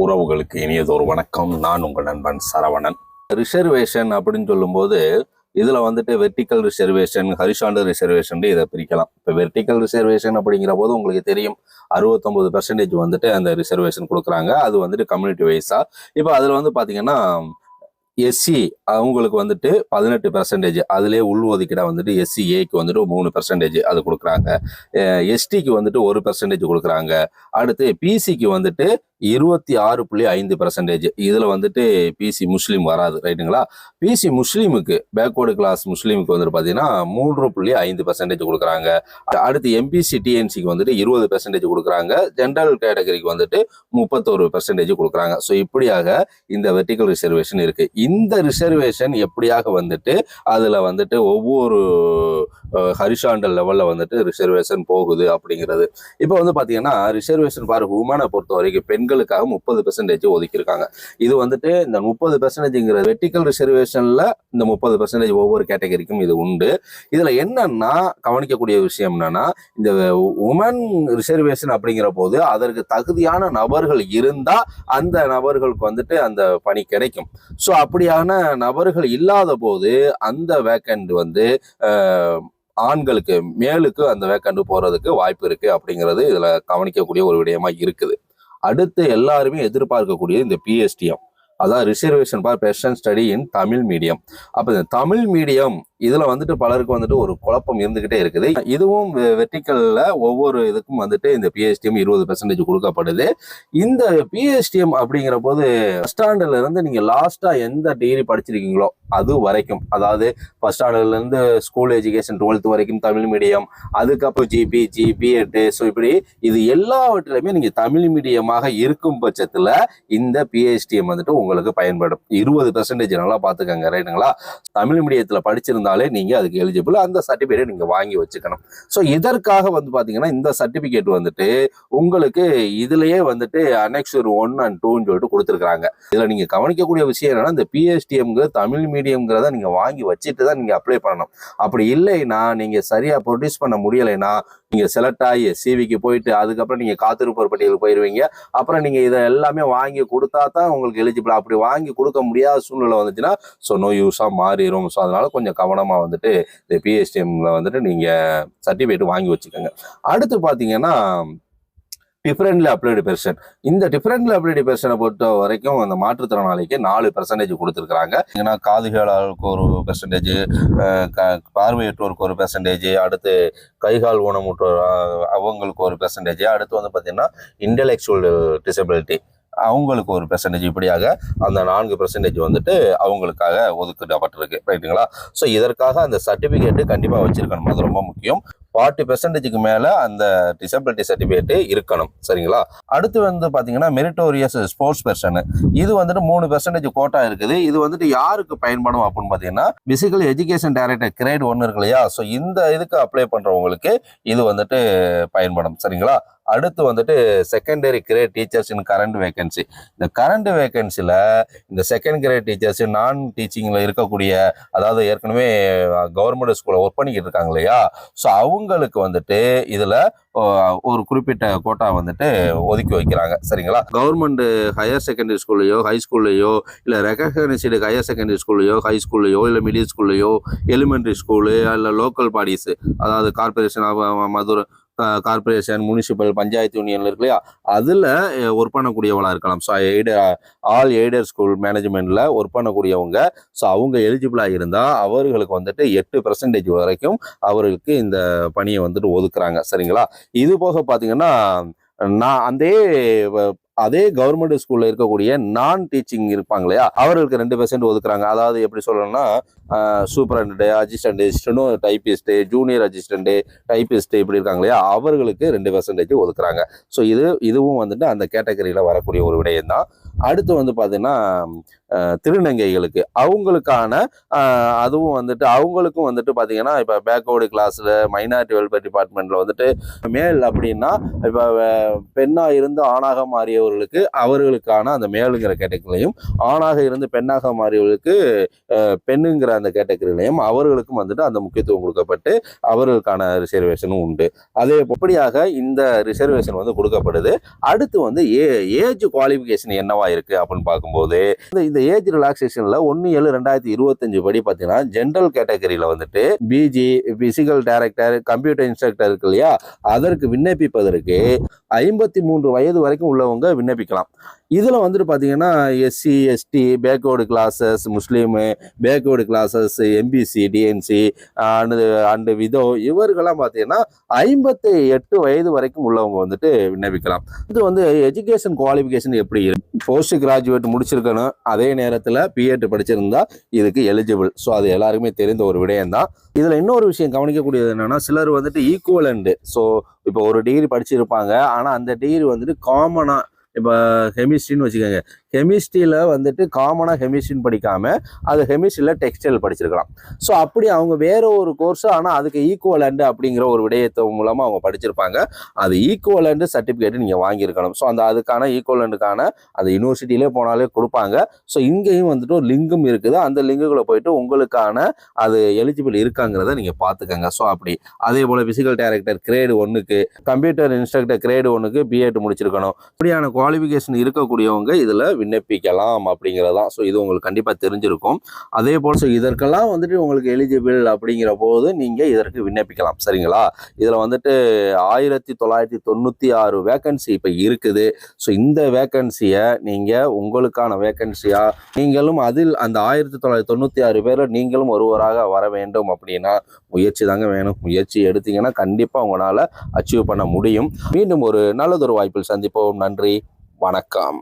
உறவுகளுக்கு இனியதொரு வணக்கம். நான் உங்கள் நண்பன் சரவணன். ரிசர்வேஷன் அப்படின்னு சொல்லும்போது இதில் வந்துட்டு வெர்டிக்கல் ரிசர்வேஷன் ஹரிஷாண்டர் ரிசர்வேஷன் இதை பிரிக்கலாம். இப்போ வெர்டிக்கல் ரிசர்வேஷன் அப்படிங்கிற போது உங்களுக்கு தெரியும் அறுபத்தொம்பது பெர்சன்டேஜ் வந்துட்டு அந்த ரிசர்வேஷன் கொடுக்குறாங்க. அது வந்துட்டு கம்யூனிட்டி வைஸாக இப்போ அதில் வந்து பார்த்தீங்கன்னா எஸ்சி அவங்களுக்கு வந்துட்டு பதினெட்டு பெர்சன்டேஜ் அதுலேயே உள்ஒதுக்கீடாக வந்துட்டு எஸ்சி ஏக்கு வந்துட்டு மூணு பெர்சன்டேஜ் அது கொடுக்குறாங்க. எஸ்டிக்கு வந்துட்டு ஒரு பெர்சன்டேஜ் கொடுக்குறாங்க. அடுத்து பிசிக்கு வந்துட்டு இருபத்தி ஆறு புள்ளி ஐந்து பர்சன்டேஜ் இதில் வந்துட்டு பிசி முஸ்லீம் வராது ரைட்டுங்களா? பிசி முஸ்லீமுக்கு பேக்வேர்டு கிளாஸ் முஸ்லீமுக்கு வந்துட்டு பார்த்தீங்கன்னா மூன்று புள்ளி ஐந்து பர்சன்டேஜ் கொடுக்குறாங்க. அடுத்து எம்பிசி டிஎன்சிக்கு வந்துட்டு இருபது பெர்சன்டேஜ் கொடுக்குறாங்க. ஜென்ரல் கேட்டகரிக்கு வந்துட்டு முப்பத்தோரு பெர்சன்டேஜ் கொடுக்குறாங்க. ஸோ இப்படியாக இந்த வெர்டிக்கல் ரிசர்வேஷன் இருக்கு. இந்த ரிசர்வேஷன் எப்படியாக வந்துட்டு அதில் வந்துட்டு ஒவ்வொரு ஹரிசாண்டல் லெவலில் வந்துட்டு ரிசர்வேஷன் போகுது அப்படிங்கிறது. இப்போ வந்து பார்த்தீங்கன்னா ரிசர்வேஷன் பாரு உமனை பொறுத்த வரைக்கும் பெண்களுக்காக முப்பது பெர்சன்டேஜ் ஒதுக்கியிருக்காங்க. இது வந்துட்டு இந்த முப்பது பெர்சன்டேஜ்ங்கிற வெர்டிக்கல் ரிசர்வேஷன்ல இந்த முப்பது பெர்சன்டேஜ் ஒவ்வொரு கேட்டகரிக்கும் இது உண்டு. இதில் என்னன்னா கவனிக்கக்கூடிய விஷயம் என்னன்னா இந்த உமன் ரிசர்வேஷன் அப்படிங்கிற போது அதற்கு தகுதியான நபர்கள் இருந்தால் அந்த நபர்களுக்கு வந்துட்டு அந்த பணி கிடைக்கும். ஸோ அப்படியான நபர்கள் இல்லாத போது அந்த வேக்கண்ட் வந்து ஆண்களுக்கு மேலுக்கு அந்த வேக்கண்ட் போறதுக்கு வாய்ப்பு இருக்கு அப்படிங்கிறது இதுல கவனிக்கக்கூடிய ஒரு விடயமா இருக்குது. அடுத்து எல்லாருமே எதிர்பார்க்கக்கூடிய இந்த பிஎஸ்டிஎம் அதான் reservation for person study in Tamil medium அப்போ இந்த தமிழ் மீடியம் இதில் வந்துட்டு பலருக்கு வந்துட்டு ஒரு குழப்பம் இருந்துக்கிட்டே இருக்குது. இதுவும் வெர்டிக்கலில் ஒவ்வொரு இதுக்கும் வந்துட்டு இந்த பிஎஸ்டிஎம் இருபது பெர்சன்டேஜ் கொடுக்கப்படுது. இந்த பிஎஸ்டிஎம் அப்படிங்கிற போது ஸ்டாண்டர்ட்ல இருந்து நீங்கள் லாஸ்ட்டாக எந்த டிகிரி படிச்சிருக்கீங்களோ அது வரைக்கும். அதாவது ஃபஸ்ட் ஸ்டாண்டர்ட்லேருந்து ஸ்கூல் எஜுகேஷன் டுவெல்த் வரைக்கும் தமிழ் மீடியம் அதுக்கப்புறம் ஜிபி ஜிபிஎட் ஸோ இப்படி இது எல்லாவற்றிலுமே நீங்கள் தமிழ் மீடியமாக இருக்கும் பட்சத்தில் இந்த பிஹெச்டிஎம் வந்துட்டு உங்களுக்கு பயன்படும். இருபது பெர்சன்டேஜ் நல்லா பார்த்துக்கங்க ரைட்டுங்களா தமிழ் மீடியத்தில் படிச்சிருந்தாலே நீங்கள் அதுக்கு எலிஜிபிள் அந்த சர்டிஃபிகேட்டை நீங்கள் வாங்கி வச்சுக்கணும். ஸோ இதற்காக வந்து பார்த்தீங்கன்னா இந்த சர்டிஃபிகேட் வந்துட்டு உங்களுக்கு இதுலயே வந்துட்டு அனெக்சர் ஒன் அண்ட் டூன்னு சொல்லிட்டு கொடுத்துருக்காங்க இதில் நீங்கள் கவனிக்கக்கூடிய விஷயம் என்னன்னா இந்த பிஎஸ்டிஎம்ங்கிற தமிழ் மீடியம்ங்கிறத நீங்கள் வாங்கி வச்சுட்டு தான் நீங்கள் அப்ளை பண்ணணும். அப்படி இல்லைன்னா நீங்கள் சரியாக ப்ரொடியூஸ் பண்ண முடியலைன்னா நீங்கள் செலக்ட் ஆகி சிவிக்கு போயிட்டு அதுக்கப்புறம் நீங்கள் காத்திருப்போர் பட்டியலுக்கு போயிடுவீங்க அப்புறம் நீங்கள் இதை எல்லாமே வாங்கி கொடுத்தா தான் உங்களுக்கு எலிஜிபிள் அப்படி வாங்கி கொடுக்க முடியாத சூழ்நிலை வந்துச்சுன்னா ஸோ நோ யூஸாக மாறிடும் ஸோ அதனால கொஞ்சம் கவனமாக வந்துட்டு இந்த பிஎஸ்டிஎம்ல வந்துட்டு நீங்கள் சர்டிஃபிகேட் வாங்கி வச்சுக்கோங்க. அடுத்து பார்த்தீங்கன்னா டிஃபரெண்ட்லி அப்ளைடு பெர்சன் இந்த டிஃபரெண்ட்லி அப்ளைடு பெர்சனை பொறுத்த வரைக்கும் அந்த மாற்றுத்திறனாளிக்கு நாலு பெர்சன்டேஜ் கொடுத்துருக்காங்க ஏன்னா காதுகளாளுக்கு ஒரு பெர்சன்டேஜ் பார்வையற்றோருக்கு ஒரு பெர்சன்டேஜ் அடுத்து கைகால் ஊனமுற்றோர் அவங்களுக்கு ஒரு பெர்சன்டேஜ் அடுத்து வந்து பார்த்தீங்கன்னா இன்டெலெக்சுவல் டிசபிலிட்டி அவங்களுக்கு ஒரு பெர்சன்டேஜ் இப்படியாக அந்த நான்கு பெர்சன்டேஜ் வந்துட்டு அவங்களுக்காக ஒதுக்கப்பட்டிருக்கு. ரைட்டுங்களா ஸோ இதற்காக அந்த சர்டிஃபிகேட்டு கண்டிப்பாக வச்சுருக்கணும். அது ரொம்ப முக்கியம். ஃபார்ட்டி பெர்சன்டேஜுக்கு மேலே அந்த டிசபிலிட்டி சர்டிஃபிகேட் இருக்கணும். சரிங்களா? அடுத்து வந்து பார்த்தீங்கன்னா மெரிட்டோரியஸ் ஸ்போர்ட்ஸ் பெர்சனு இது வந்துட்டு மூணு பெர்சன்டேஜ் கோட்டா இருக்குது. இது வந்துட்டு யாருக்கு பயன்படும் அப்படின்னு பார்த்தீங்கன்னா பிசிக்கல் எஜுகேஷன் டைரக்டர் கிரேட் ஒன்று இருக்கு இல்லையா? ஸோ இந்த இதுக்கு அப்ளை பண்ணுறவங்களுக்கு இது வந்துட்டு பயன்படும். சரிங்களா? அடுத்து வந்துட்டு secondary grade teachers in current vacancy இந்த கரண்ட் வேகன்சியில் இந்த செகண்ட் கிரேட் டீச்சர்ஸ் நான் டீச்சிங்கில் இருக்கக்கூடிய அதாவது ஏற்கனவே கவர்மெண்ட் ஸ்கூலில் ஒர்க் பண்ணிக்கிட்டு இருக்காங்க இல்லையா? ஸோ அவங்களுக்கு வந்துட்டு இதில் ஒரு குறிப்பிட்ட கோட்டா வந்துட்டு ஒதுக்கி வைக்கிறாங்க. சரிங்களா? கவர்மெண்ட் ஹையர் செகண்டரி ஸ்கூல்லையோ ஹை ஸ்கூல்லையோ இல்லை ரெகக்னைஸ்டு ஹையர் செகண்டரி ஸ்கூல்லையோ ஹை ஸ்கூல்லையோ இல்லை மிடில் ஸ்கூல்லையோ எலிமெண்ட்ரி ஸ்கூலு இல்லை லோக்கல் பாடிஸு அதாவது corporation Madurai corporation municipal panchayat யூனியன்ல இருக்கு இல்லையா? அதில் ஒர்க் பண்ணக்கூடியவளாக இருக்கலாம். So either all either school மேனேஜ்மெண்ட்டில் work பண்ணக்கூடியவங்க. ஸோ அவங்க எலிஜிபிளாக இருந்தால் அவர்களுக்கு வந்துட்டு எட்டு பெர்சன்டேஜ் வரைக்கும் அவர்களுக்கு இந்த பணியை வந்துட்டு ஒதுக்குறாங்க. சரிங்களா? இது போக பார்த்தீங்கன்னா நான் அதே வ- அதே கவர்மெண்ட் ஸ்கூல்ல இருக்கக்கூடிய நான் டீச்சிங் இருப்பாங்க இல்லையா? அவர்களுக்கு ரெண்டு பெர்சன்ட் ஒதுக்குறாங்க. அதாவது எப்படி சொல்லணும்னா superintendent assistant steno typist junior assistant typist இப்படி இருக்காங்க இல்லையா? அவர்களுக்கு ரெண்டு பெர்சன்டேஜ் ஒதுக்குறாங்க. ஸோ இது இதுவும் வந்துட்டு அந்த கேட்டகரியில் வரக்கூடிய ஒரு விடயம் தான் அடுத்து வந்து பார்த்தீங்கன்னா திருநங்கைகளுக்கு. அவங்களுக்கான அதுவும் வந்துட்டு அவங்களுக்கும் வந்துட்டு பார்த்தீங்கன்னா இப்போ பேக்வர்டு கிளாஸில் மைனாரிட்டி வெல்ஃபேர் டிபார்ட்மெண்ட்டில் வந்துட்டு மேல் அப்படின்னா இப்போ பெண்ணாக இருந்து ஆணாக மாறியவர்களுக்கு அவர்களுக்கான அந்த மேலுங்கிற கேட்டகரிலையும் ஆணாக இருந்து பெண்ணாக மாறியவர்களுக்கு பெண்ணுங்கிற அந்த கேட்டகரிலையும் அவர்களுக்கும் வந்துட்டு அந்த முக்கியத்துவம் கொடுக்கப்பட்டு அவர்களுக்கான ரிசர்வேஷனும் உண்டு. அதே இப்படியாக இந்த ரிசர்வேஷன் வந்து கொடுக்கப்படுது. அடுத்து வந்து ஏ ஏஜ் குவாலிஃபிகேஷன் என்னவா இருக்கு அப்படின்னு பார்க்கும்போது இந்த இந்த ஏஜ் ரிலாக்ஸேஷனில் ஒன்று ஏழு ரெண்டாயிரத்தி இருபத்தஞ்சு படி பார்த்தீங்கன்னா ஜென்ரல் கேட்டகரியில் வந்துட்டு PG physical director computer instructor இருக்கு இல்லையா? அதற்கு விண்ணப்பிப்பதற்கு ஐம்பத்தி மூன்று வயது வரைக்கும் உள்ளவங்க விண்ணப்பிக்கலாம். இதில் வந்துட்டு பார்த்தீங்கன்னா SC ST backward classes Muslim backward classes MBC DNC and and widow இவர்கள்லாம் பார்த்தீங்கன்னா ஐம்பத்தி எட்டு வயது வரைக்கும் உள்ளவங்க வந்துட்டு விண்ணப்பிக்கலாம். இது வந்து எஜுகேஷன் குவாலிஃபிகேஷன் எப்படி இருக்கு? போஸ்ட் கிராஜுவேட் முடிச்சிருக்கணும். அதே நேரத்தில் பிஎட் படிச்சிருந்தா இதுக்கு எலிஜிபிள் ஸோ அது எல்லாருக்குமே தெரிந்த ஒரு விடயம் தான் இதில் இன்னொரு விஷயம் கவனிக்கக்கூடியது என்னன்னா சிலர் வந்துட்டு ஈக்குவலண்டு ஸோ இப்போ ஒரு டிகிரி படிச்சிருப்பாங்க. ஆனால் அந்த டிகிரி வந்துட்டு காமனாக இப்போ கெமிஸ்ட்ரின்னு வச்சுக்கோங்க கெமிஸ்ட்ரியில் வந்துட்டு காமனாக கெமிஸ்ட்ரின்னு படிக்காமல் அது கெமிஸ்ட்ரியில் டெக்ஸ்டைல் படிச்சிருக்கலாம். ஸோ அப்படி அவங்க வேற ஒரு கோர்ஸ் ஆனால் அதுக்கு ஈக்குவலண்டு அப்படிங்கிற ஒரு விடயத்தை மூலமாக அவங்க படிச்சிருப்பாங்க. அது ஈக்குவலண்டு சர்டிஃபிகேட் நீங்கள் வாங்கியிருக்கணும். ஸோ அந்த அதுக்கான ஈக்குவலண்டுக்கான அந்த யூனிவர்சிட்டியிலே போனாலே கொடுப்பாங்க. ஸோ இங்கேயும் வந்துட்டு ஒரு லிங்கும் இருக்குது. அந்த லிங்குகளை போயிட்டு உங்களுக்கான அது எலிஜிபிள் இருக்காங்கிறத நீங்கள் பார்த்துக்கங்க. ஸோ அப்படி. அதே போல் ஃபிசிக்கல் டைரக்டர் கிரேடு ஒன்றுக்கு கம்ப்யூட்டர் இன்ஸ்ட்ரக்டர் கிரேடு ஒன்றுக்கு பிஎட் முடிச்சிருக்கணும். இப்படியான குவாலிஃபிகேஷன் இருக்கக்கூடியவங்க இதில் விண்ணப்பிக்கலாம் அப்படிங்கிறது தான் ஸோ இது உங்களுக்கு கண்டிப்பாக தெரிஞ்சிருக்கும். அதே போல் ஸோ இதற்கெல்லாம் வந்துட்டு உங்களுக்கு எலிஜிபிள் அப்படிங்கிற போது நீங்கள் இதற்கு விண்ணப்பிக்கலாம். சரிங்களா? இதில் வந்துட்டு ஆயிரத்தி தொள்ளாயிரத்தி தொண்ணூற்றி ஆறு வேக்கன்சி இப்போ இருக்குது. ஸோ இந்த வேக்கன்சியை நீங்கள் உங்களுக்கான வேக்கன்சியாக நீங்களும் அதில் அந்த ஆயிரத்தி தொள்ளாயிரத்தி தொண்ணூற்றி ஆறு பேர் நீங்களும் ஒருவராக வர வேண்டும் அப்படின்னா முயற்சி தாங்க வேணும். முயற்சி எடுத்தீங்கன்னா கண்டிப்பாக உங்களால் அச்சீவ் பண்ண முடியும். மீண்டும் ஒரு நல்லதொரு வாய்ப்பில் சந்திப்போம். நன்றி. வணக்கம்.